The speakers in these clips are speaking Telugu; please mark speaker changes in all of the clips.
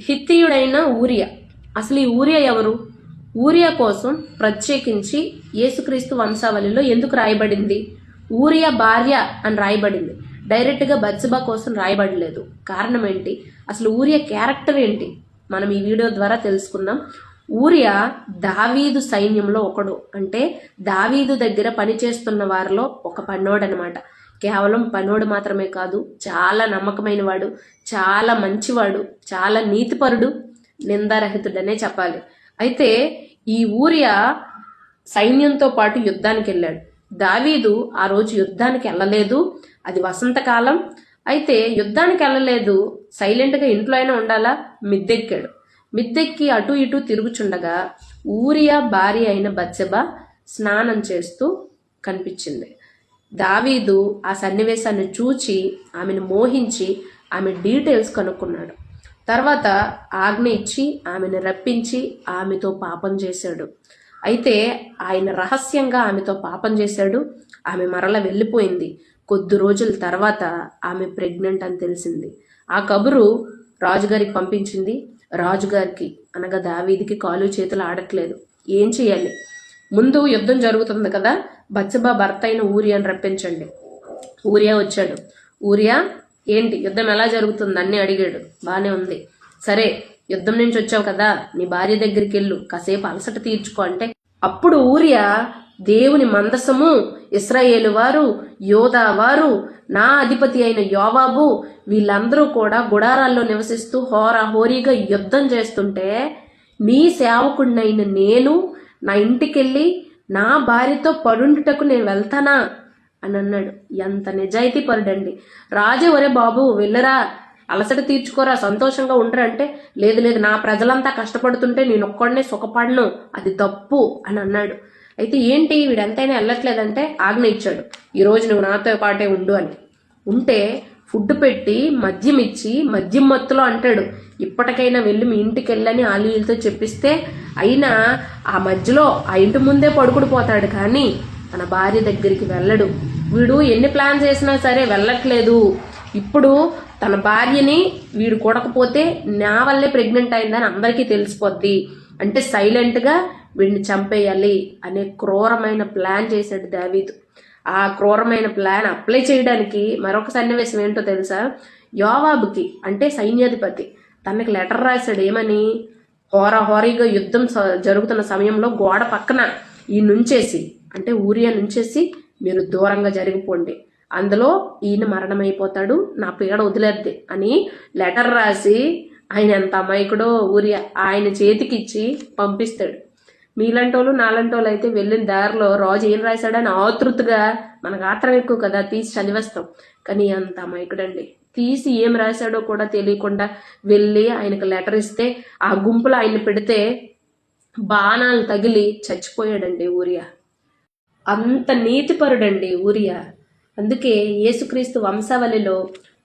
Speaker 1: హిత్తియుడైన ఊరియా. అసలు ఈ ఊరియా ఎవరు? ఊరియా కోసం ప్రత్యేకించి యేసుక్రీస్తు వంశావళిలో ఎందుకు రాయబడింది? ఊరియా భార్య అని రాయబడింది. డైరెక్ట్గా బత్సబా కోసం రాయబడలేదు. కారణం ఏంటి? అసలు ఊరియా క్యారెక్టర్ ఏంటి? మనం ఈ వీడియో ద్వారా తెలుసుకుందాం. ఊరియా దావీదు సైన్యంలో ఒకడు. అంటే దావీదు దగ్గర పనిచేస్తున్న వారిలో ఒక పన్నోడనమాట అనమాట కేవలం పనోడు మాత్రమే కాదు చాలా నమ్మకమైన వాడు చాలా మంచివాడు చాలా నీతిపరుడు నిందారహితుడనే చెప్పాలి. అయితే ఈ ఊరియా సైన్యంతో పాటు యుద్ధానికి వెళ్ళాడు. దావీదు ఆ రోజు యుద్ధానికి వెళ్ళలేదు. అది వసంతకాలం. అయితే యుద్ధానికి వెళ్ళలేదు. సైలెంట్గా ఇంట్లో అయినా ఉండాలా? మిద్దెక్కాడు. మిద్దెక్కి అటు ఇటు తిరుగుచుండగా ఊరియా భార్య అయిన బత్సెబ స్నానం చేస్తూ కనిపించింది. దావీదు ఆ సన్నివేశాన్ని చూచి ఆమెను మోహించి ఆమె డీటెయిల్స్ కనుక్కున్నాడు. తర్వాత ఆజ్ఞ ఇచ్చి ఆమెను రప్పించి ఆమెతో పాపం చేశాడు. అయితే ఆయన రహస్యంగా ఆమెతో పాపం చేశాడు. ఆమె మరల వెళ్ళిపోయింది. కొద్ది రోజుల తర్వాత ఆమె ప్రెగ్నెంట్ అని తెలిసింది. ఆ కబురు రాజుగారికి పంపించింది. రాజుగారికి అనగా దావీదికి కాలు చేతులు ఆడట్లేదు. ఏం చేయాలి? ముందు యుద్ధం జరుగుతుంది కదా బచ్చబా భర్త అయిన ఊరియాని రప్పించండి. ఊరియా వచ్చాడు. ఊరియా ఏంటి? యుద్ధం ఎలా జరుగుతుంది? అన్ని అడిగాడు. బాగానే ఉంది. సరే యుద్ధం నుంచి వచ్చావు కదా నీ భార్య దగ్గరికి వెళ్ళు. కాసేపు అలసట తీర్చుకో అంటే. అప్పుడు ఊరియా దేవుని మందసము ఇస్రాయేలు వారు యోధా వారు నా అధిపతి అయిన యోవాబు వీళ్ళందరూ కూడా గుడారాల్లో నివసిస్తూ హోరా హోరీగా యుద్ధం చేస్తుంటే నీ సేవకుడినైన నేను నా ఇంటికెళ్ళి నా భార్యతో పడుండుటకు నేను వెళ్తానా? అని అన్నాడు. ఎంత నిజాయితీ పరుడండి రాజు ఒరే బాబు వెళ్ళరా. అలసట తీర్చుకోరా సంతోషంగా ఉండరా అంటే లేదు లేదు నా ప్రజలంతా కష్టపడుతుంటే నేను ఒక్కడనే సుఖపడను. అది తప్పు అని అన్నాడు. అయితే ఏంటి వీడంతైనా వెళ్ళట్లేదంటే ఆజ్ఞ ఇచ్చాడు. ఈరోజు నువ్వు నాతో పాటే ఉండు అని. ఉంటే ఫుడ్ పెట్టి మద్యం ఇచ్చి మద్యం మత్తులో అంటాడు. ఇప్పటికైనా వెళ్ళి మీ ఇంటికి వెళ్ళని ఆలీలతో చెప్పిస్తే అయినా ఆ మధ్యలో ఆ ఇంటి ముందే పడుకుడిపోతాడు కానీ తన భార్య దగ్గరికి వెళ్ళడు. వీడు ఎన్ని ప్లాన్ చేసినా సరే వెళ్ళట్లేదు. ఇప్పుడు తన భార్యని వీడు కొడకపోతే నా వల్లే ప్రెగ్నెంట్ అయిందని అందరికీ తెలిసిపోద్ది. అంటే సైలెంట్గా వీడిని చంపేయాలి అనే క్రూరమైన ప్లాన్ చేశాడు దావీదు ఆ క్రూరమైన ప్లాన్ అప్లై చేయడానికి మరొక సన్నివేశం ఏంటో తెలుసా? యోవాబుకి అంటే సైన్యాధిపతి తనకి లెటర్ రాశాడు. ఏమని? హోరా హోరీగా యుద్ధం జరుగుతున్న సమయంలో గోడ పక్కన ఈ నుంచేసి అంటే ఊరియా నుంచేసి మీరు దూరంగా జరిగిపోండి. అందులో ఈయన మరణమైపోతాడు. నా పీడ వదిలేద్ది అని లెటర్ రాసి ఆయన ఎంత అమాయకుడో ఊరియా ఆయన చేతికిచ్చి పంపిస్తాడు. మీలంటోళ్ళు నాలంటోళ్ళు అయితే వెళ్ళిన దారిలో రాజు ఏం రాశాడని ఆతృతగా మనకు ఆత్రం ఎక్కువ కదా తీసి చదివేస్తాం. కానీ అంత మైకుడండి తీసి ఏం రాశాడో కూడా తెలియకుండా వెళ్ళి ఆయనకు లెటర్ ఇస్తే ఆ గుంపులో ఆయన పెడితే బాణాలు తగిలి చచ్చిపోయాడండి ఊరియా. అంత నీతిపరుడండి ఊరియా. అందుకే యేసుక్రీస్తు వంశావళిలో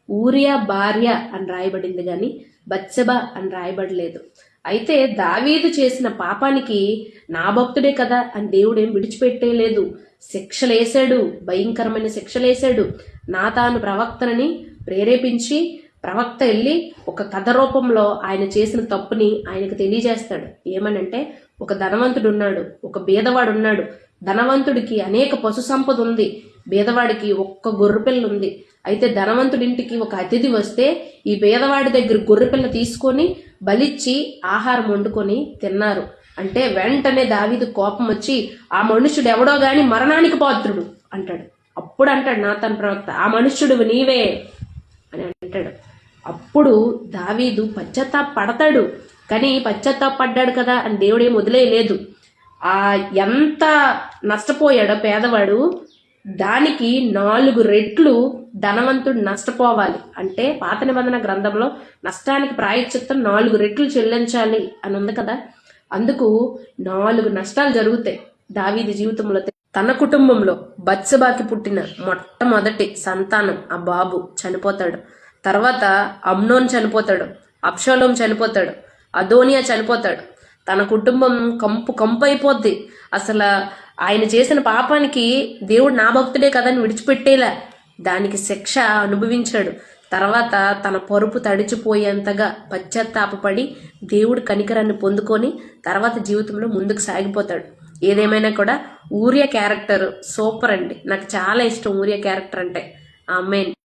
Speaker 1: ఊరియా భార్య అని రాయబడింది కానీ బచ్చబ అని రాయబడలేదు. అయితే దావీదు చేసిన పాపానికి నా భక్తుడే కదా అని దేవుడేం ఏం విడిచిపెట్టేలేదు శిక్షలేశాడు భయంకరమైన శిక్షలేశాడు. నా తాను ప్రవక్తనని ప్రేరేపించి ప్రవక్త వెళ్ళి ఒక కథ రూపంలో ఆయన చేసిన తప్పుని ఆయనకు తెలియజేస్తాడు. ఏమనంటే ఒక ధనవంతుడు ఉన్నాడు ఒక బీదవాడు ఉన్నాడు ధనవంతుడికి అనేక పశు సంపద ఉంది. బీదవాడికి ఒక్క గొర్రెపిల్ల ఉంది. అయితే ధనవంతుడింటికి ఒక అతిథి వస్తే ఈ బీదవాడి దగ్గర గొర్రెపిల్ల తీసుకొని బలిచ్చి ఆహారం వండుకొని తిన్నారు. అంటే వెంటనే దావీదు కోపం వచ్చి ఆ మనుషుడు ఎవడో గాని మరణానికి పాత్రుడు అంటాడు. అప్పుడు అంటాడు నాతన్ ప్రవక్త ఆ మనుష్యుడు నీవే అని అంటాడు. అప్పుడు దావీదు పశ్చాత్తాప పడతాడు కానీ పశ్చాత్తాప పడ్డాడు కదా అని దేవుడు ఏం వదిలేయలేదు. ఆ ఎంత నష్టపోయాడో పేదవాడు దానికి నాలుగు రెట్లు ధనవంతుడు నష్టపోవాలి. అంటే పాత నిబంధన గ్రంథంలో నష్టానికి ప్రాయశ్చిత్తం నాలుగు రెట్లు చెల్లించాలి అని ఉంది కదా. అందుకు నాలుగు నష్టాలు జరుగుతాయి. దావీది జీవితంలో తన కుటుంబంలో బత్సబాకి పుట్టిన మొట్టమొదటి సంతానం ఆ బాబు చనిపోతాడు. తర్వాత అమ్నోన్ చనిపోతాడు అప్షోలోం చనిపోతాడు అదోనియా చనిపోతాడు. తన కుటుంబం కంపు కంపు అయిపోద్ది అసలు ఆయన చేసిన పాపానికి దేవుడు నా భక్తుడే కదని విడిచిపెట్టేలా దానికి శిక్ష అనుభవించాడు. తర్వాత తన పరుపు తడిచిపోయేంతగా పశ్చాత్తాపడి దేవుడి కనికరాన్ని పొందుకొని తర్వాత జీవితంలో ముందుకు సాగిపోతాడు. ఏదేమైనా కూడా ఊరియా క్యారెక్టర్ సూపర్ అండి. నాకు చాలా ఇష్టం ఊరియా క్యారెక్టర్ అంటే ఆ అమ్మాయిని